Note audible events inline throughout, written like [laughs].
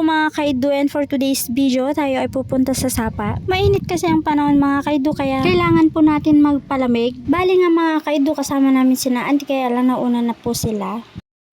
Mga kaido and for today's video tayo ay pupunta sa Sapa. Mainit kasi ang panahon mga kaido kaya kailangan po natin magpalamig. Bali nga mga kaido kasama namin sina auntie kaya lang nauna na po sila.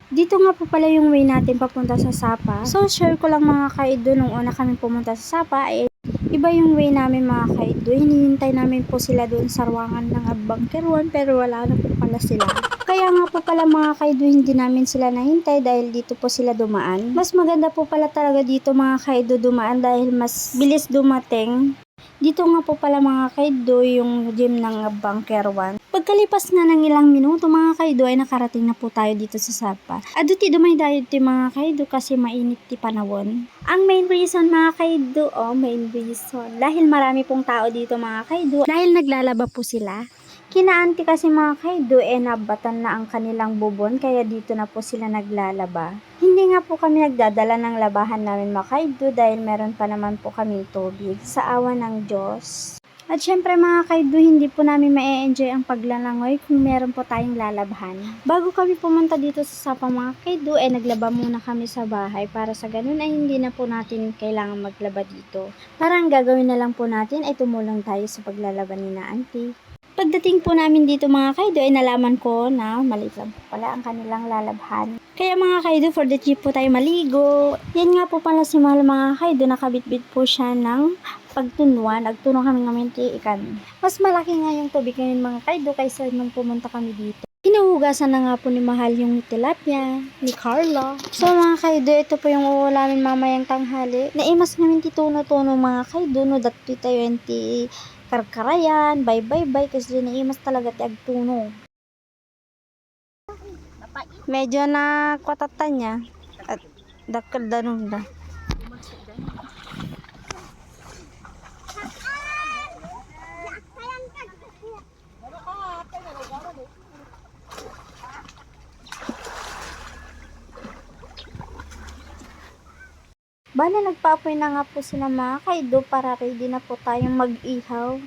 Dito nga po pala yung way natin papunta sa Sapa. So share ko lang mga kaido nung una kami pumunta sa Sapa eh Iba yung way namin mga kaido. Hinihintay namin po sila doon sa ruangan ng Bunker 1 pero wala na po pala sila. Kaya nga po pala mga kaido hindi namin sila nahintay dahil dito po sila dumaan. Mas maganda po pala talaga dito mga kaido dumaan dahil mas bilis dumating. Dito nga po pala mga kaido yung gym ng Bunker 1. Pagkalipas nga ng ilang minuto mga kaido ay nakarating na po tayo dito sa Sapa. Aduti dumay tayo ti mga kaido kasi mainit ti panahon. Ang main reason mga kaido, oh main reason, dahil marami pong tao dito mga kaido, dahil naglalaba po sila. Kinaanti kasi mga kaido eh nabatan na ang kanilang bubon kaya dito na po sila naglalaba. Hindi nga po kami nagdadala ng labahan namin mga kaido dahil meron pa naman po kaming tubig sa awa ng Diyos. At syempre mga kaido, hindi po namin ma-enjoy ang paglalangoy kung meron po tayong lalabhan. Bago kami pumunta dito sa Sapa mga kaido, eh naglaba muna kami sa bahay para sa ganun ay hindi na po natin kailangan maglaba dito. Parang gagawin na lang po natin ay tumulong tayo sa paglalaban ni na auntie. Pagdating po namin dito mga kaido ay nalaman ko na maliit lang pala ang kanilang lalabhan. Kaya mga kaido for the jeep po tayo maligo. Yan nga po pala si Mahal mga kaido nakabitbit po siya ng pagtunwa. Nagtuno kami ng ikan. Mas malaki nga yung tubig ngayon mga kaido kaysa nung pumunta kami dito. Hinuhugasan na nga po ni Mahal yung tilapia, ni Carla. So mga kaido, ito po yung uulamin mamayang tanghali. Naimas namin tituno-tuno mga kaido, no yung ti karkarayan, bye bye bye, kasi naimas talaga ti agtuno. Medyo na kwatatan niya. At dakal danong da. Bale, nagpaapoy na nga po sila mga kaido para ready na po tayong mag-ihaw.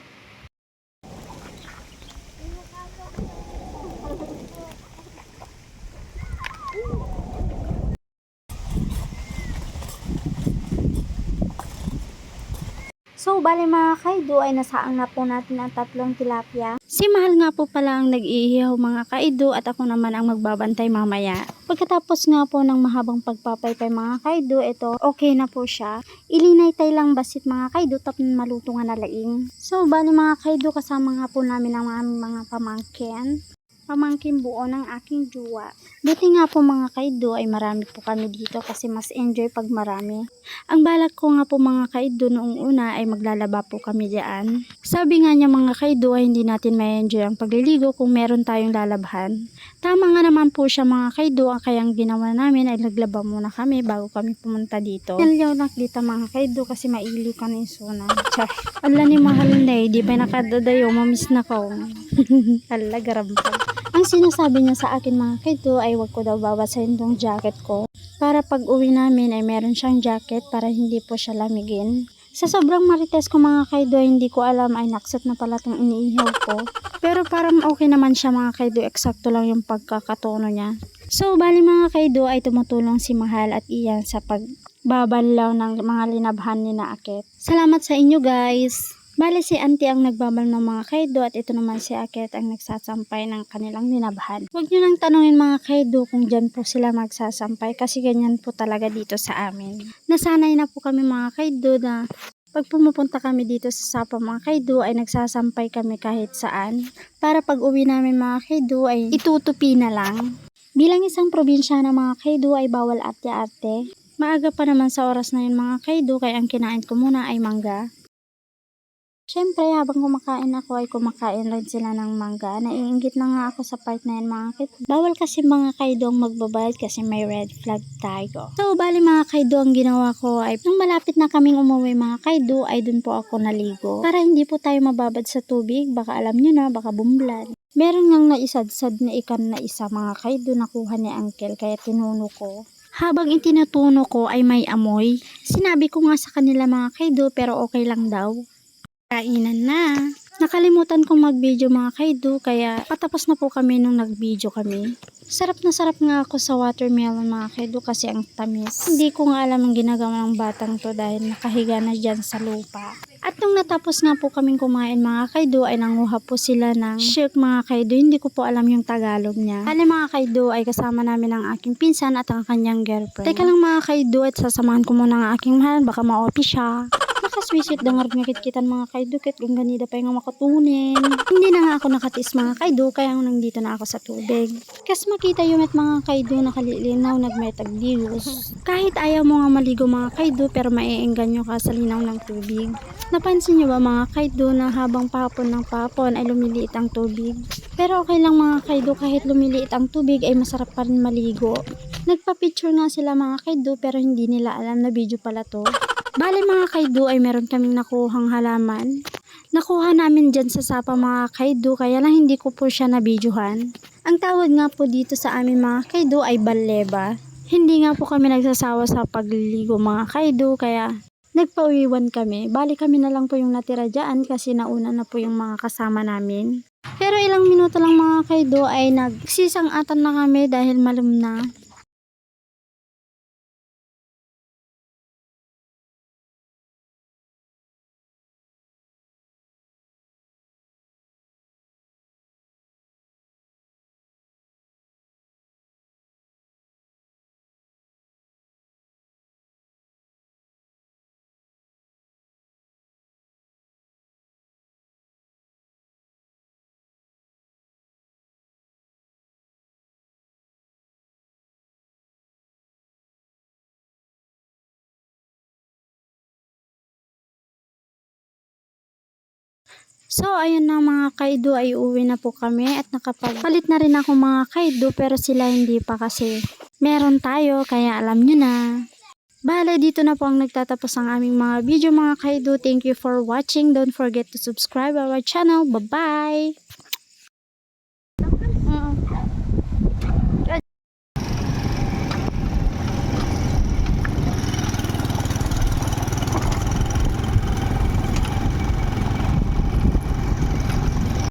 So, bali mga kaido ay nasaang na po natin ang tatlong tilapia. Si Mahal nga po pala ang nag-iihaw mga kaido at ako naman ang magbabantay mamaya. Pagkatapos nga po ng mahabang pagpapaypay mga kaido, ito okay na po siya. Ilinaytay lang basit mga kaido tapos maluto nga na laing. So, bali mga kaido kasama nga po namin ang mga, mga pamangkin pamangkin buo ng aking juwa. Buti nga po mga kaido ay marami po kami dito kasi mas enjoy pag marami. Ang balak ko nga po mga kaido noong una ay maglalaba po kami diyan. Sabi nga niya mga kaido ay hindi natin may enjoy ang pagliligo kung meron tayong lalabhan. Tama nga naman po siya mga kaido ang kayang ginawa namin ay naglaba muna kami bago kami pumunta dito. Naliyaw lang dito mga kaido kasi mailiw ka na yung suna. Char. [laughs] Ni mahal na eh, di pa nakadadayo, mamiss na ko. [laughs] Ala, garampag. Ang sinasabi niya sa akin mga kaido ay wag ko daw babasahin tong jacket ko. Para pag uwi namin ay meron siyang jacket para hindi po siya lamigin. Sa sobrang marites ko mga kaido hindi ko alam ay naksat na pala tong iniihaw ko. Pero parang okay naman siya mga kaido, eksakto lang yung pagkakatono niya. So bali mga kaido ay tumutulong si Mahal at Ian sa pagbabanlaw ng mga linabhan ni Naakit. Salamat sa inyo guys! Bale si auntie ang nagbabal ng mga kaido at ito naman si Akit ang nagsasampay ng kanilang linabhan. Huwag nyo nang tanungin mga kaido kung dyan po sila magsasampay kasi ganyan po talaga dito sa amin. Nasanay na po kami mga kaido na pag pumupunta kami dito sa Sapa mga kaido ay nagsasampay kami kahit saan para pag uwi namin mga kaido ay itutupi na lang. Bilang isang probinsya na mga kaido ay bawal ate-ate. Maaga pa naman sa oras na yun mga kaido kaya ang kinain ko muna ay mangga. Siyempre, habang kumakain ako ay kumakain rin sila ng mangga. Naiingit na nga ako sa part na yan mga kid. Bawal kasi mga kaidong magbabayad kasi may red flag tayo. So, bali mga kaido ang ginawa ko ay nung malapit na kaming umuwi mga kaido ay dun po ako naligo. Para hindi po tayo mababad sa tubig, baka alam nyo na, baka bumblad. Meron ngang naisadsad na ikan na isa mga kaido nakuha ni uncle kaya tinuno ko. Habang itinatuno ko ay may amoy. Sinabi ko nga sa kanila mga kaido pero okay lang daw. Kainan na. Nakalimutan kong mag-video mga kaido kaya patapos na po kami nung nag-video kami. Sarap na sarap nga ako sa watermelon mga kaido kasi ang tamis. Hindi ko nga alam ang ginagawa ng batang to dahil nakahiga na dyan sa lupa. At nung natapos nga po kaming kumain mga kaido ay nanguha po sila ng shake mga kaido. Hindi ko po alam yung Tagalog niya. Kali mga kaido ay kasama namin ang aking pinsan at ang kanyang girlfriend. Teka lang mga kaido at sasamahan ko muna ang aking mahal baka ma-OP siya. Nakaswisit dangar nga kitkitan mga kaido ket kung ganida pa yung makatunin. Hindi na nga ako nakatis mga kaido kaya nandito na ako sa tubig. Kas makita yung met mga kaido nakalilinaw nagmetag views. Kahit ayaw mo nga maligo mga kaido pero maiengganyo ka sa linaw ng tubig. Napansin niyo ba mga kaido na habang papon ng papon ay lumiliit ang tubig? Pero okay lang mga kaido kahit lumiliit ang tubig ay masarap pa rin maligo. Nagpa-picture nga sila mga kaido pero hindi nila alam na video pala to. Bale mga kaido ay meron kaming nakuhang halaman. Nakuha namin dyan sa sapa mga kaido kaya lang hindi ko po siya nabidyohan. Ang tawag nga po dito sa amin mga kaido ay baleba. Hindi nga po kami nagsasawa sa pagliligo mga kaido kaya nagpauwiwan kami. Bali kami na lang po yung natira dyan kasi nauna na po yung mga kasama namin. Pero ilang minuto lang mga kaido ay nagsisang-atan na kami dahil malum na. So, ayun na mga kaido ay uwi na po kami at nakapagpalit na rin ako mga kaido pero sila hindi pa kasi meron tayo kaya alam nyo na. Bale, dito na po ang nagtatapos ang aming mga video mga kaido. Thank you for watching. Don't forget to subscribe our channel. Bye-bye!